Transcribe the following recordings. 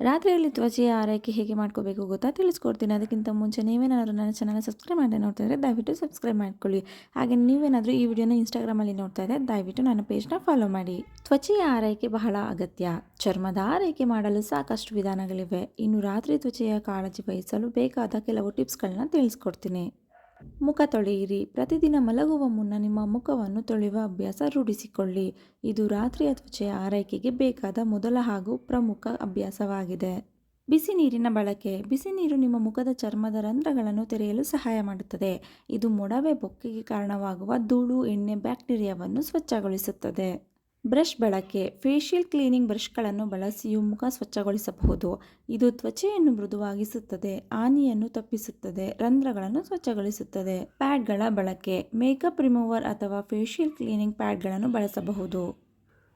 ರಾತ್ರಿಯಲ್ಲಿ ತ್ವಚೆಯ ಆರೈಕೆ ಹೇಗೆ ಮಾಡ್ಕೋಬೇಕು ಗೊತ್ತಾ? ತಿಳಿಸ್ಕೊಡ್ತೀನಿ. ಅದಕ್ಕಿಂತ ಮುಂಚೆ ನೀವೇನಾದರೂ ನನ್ನ ಚಾನಲ್ ಸಬ್ಸ್ಕ್ರೈಬ್ ಮಾಡಿ ನೋಡ್ತಾ ಇದ್ದರೆ ದಯವಿಟ್ಟು ಸಬ್ಸ್ಕ್ರೈಬ್ ಮಾಡ್ಕೊಳ್ಳಿ. ಹಾಗೆ ನೀವೇನಾದರೂ ಈ ವಿಡಿಯೋನ ಇನ್ಸ್ಟಾಗ್ರಾಮಲ್ಲಿ ನೋಡ್ತಾ ಇದ್ದರೆ ದಯವಿಟ್ಟು ನನ್ನ ಪೇಜ್ನ ಫಾಲೋ ಮಾಡಿ. ತ್ವಚೆಯ ಆರೈಕೆ ಬಹಳ ಅಗತ್ಯ. ಚರ್ಮದ ಆರೈಕೆ ಮಾಡಲು ಸಾಕಷ್ಟು ವಿಧಾನಗಳಿವೆ. ಇನ್ನು ರಾತ್ರಿ ತ್ವಚೆಯ ಕಾಳಜಿ ವಹಿಸಲು ಬೇಕಾದ ಕೆಲವು ಟಿಪ್ಸ್ಗಳನ್ನ ತಿಳಿಸ್ಕೊಡ್ತೀನಿ. ಮುಖ ತೊಳೆಯಿರಿ. ಪ್ರತಿದಿನ ಮಲಗುವ ಮುನ್ನ ನಿಮ್ಮ ಮುಖವನ್ನು ತೊಳೆಯುವ ಅಭ್ಯಾಸ ರೂಢಿಸಿಕೊಳ್ಳಿ. ಇದು ರಾತ್ರಿಯ ತ್ವಚೆಯ ಆರೈಕೆಗೆ ಬೇಕಾದ ಮೊದಲ ಹಾಗೂ ಪ್ರಮುಖ ಅಭ್ಯಾಸವಾಗಿದೆ. ಬಿಸಿ ನೀರಿನ ಬಳಕೆ. ಬಿಸಿ ನೀರು ನಿಮ್ಮ ಮುಖದ ಚರ್ಮದ ರಂಧ್ರಗಳನ್ನು ತೆರೆಯಲು ಸಹಾಯ ಮಾಡುತ್ತದೆ. ಇದು ಮೊಡವೆ ಬೊಕ್ಕೆಗೆ ಕಾರಣವಾಗುವ ಧೂಳು, ಎಣ್ಣೆ, ಬ್ಯಾಕ್ಟೀರಿಯಾವನ್ನು ಸ್ವಚ್ಛಗೊಳಿಸುತ್ತದೆ. ಬ್ರಷ್ ಬಳಕೆ, ಫೇಶಿಯಲ್ ಕ್ಲೀನಿಂಗ್ ಬ್ರಷ್ಗಳನ್ನು ಬಳಸಿಯೂ ಮುಖ ಸ್ವಚ್ಛಗೊಳಿಸಬಹುದು. ಇದು ತ್ವಚೆಯನ್ನು ಮೃದುವಾಗಿಸುತ್ತದೆ ಹಾನಿಯನ್ನು ತಪ್ಪಿಸುತ್ತದೆ, ರಂಧ್ರಗಳನ್ನು ಸ್ವಚ್ಛಗೊಳಿಸುತ್ತದೆ. ಪ್ಯಾಡ್ಗಳ ಬಳಕೆ, ಮೇಕಪ್ ರಿಮೂವರ್ ಅಥವಾ ಫೇಶಿಯಲ್ ಕ್ಲೀನಿಂಗ್ ಪ್ಯಾಡ್ಗಳನ್ನು ಬಳಸಬಹುದು.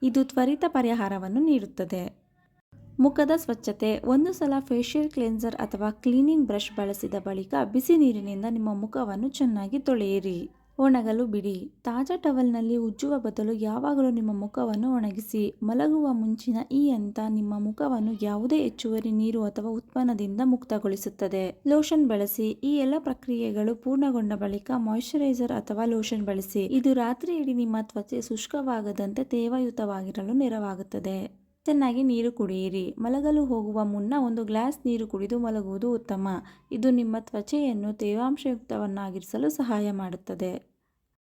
ಇದು ತ್ವರಿತ ಪರಿಹಾರವನ್ನು ನೀಡುತ್ತದೆ. ಮುಖದ ಸ್ವಚ್ಛತೆ, ಒಂದು ಸಲ ಫೇಶಿಯಲ್ ಕ್ಲೆನ್ಸರ್ ಅಥವಾ ಕ್ಲೀನಿಂಗ್ ಬ್ರಷ್ ಬಳಸಿದ ಬಳಿಕ ಬಿಸಿ ನೀರಿನಿಂದ ನಿಮ್ಮ ಮುಖವನ್ನು ಚೆನ್ನಾಗಿ ತೊಳೆಯಿರಿ. ಒಣಗಲು ಬಿಡಿ. ತಾಜಾ ಟವಲ್ನಲ್ಲಿ ಉಜ್ಜುವ ಬದಲು ಯಾವಾಗಲೂ ನಿಮ್ಮ ಮುಖವನ್ನು ಒಣಗಿಸಿ, ಮಲಗುವ ಮುಂಚಿನ ಈ ಹಂತ ನಿಮ್ಮ ಮುಖವನ್ನು ಯಾವುದೇ ಹೆಚ್ಚುವರಿ ನೀರು ಅಥವಾ ಉತ್ಪನ್ನದಿಂದ ಮುಕ್ತಗೊಳಿಸುತ್ತದೆ. ಲೋಷನ್ ಬಳಸಿ, ಈ ಎಲ್ಲ ಪ್ರಕ್ರಿಯೆಗಳು ಪೂರ್ಣಗೊಂಡ ಬಳಿಕ ಮಾಯಿಶ್ಚರೈಸರ್ ಅಥವಾ ಲೋಷನ್ ಬಳಸಿ. ಇದು ರಾತ್ರಿ ಇಡೀ ನಿಮ್ಮ ತ್ವಚೆ ಶುಷ್ಕವಾಗದಂತೆ ತೇವಯುತವಾಗಿರಲು ನೆರವಾಗುತ್ತದೆ. ಚೆನ್ನಾಗಿ ನೀರು ಕುಡಿಯಿರಿ. ಮಲಗಲು ಹೋಗುವ ಮುನ್ನ ಒಂದು ಗ್ಲಾಸ್ ನೀರು ಕುಡಿದು ಮಲಗುವುದು ಉತ್ತಮ. ಇದು ನಿಮ್ಮ ತ್ವಚೆಯನ್ನು ತೇವಾಂಶಯುಕ್ತವನ್ನಾಗಿರಿಸಲು ಸಹಾಯ ಮಾಡುತ್ತದೆ.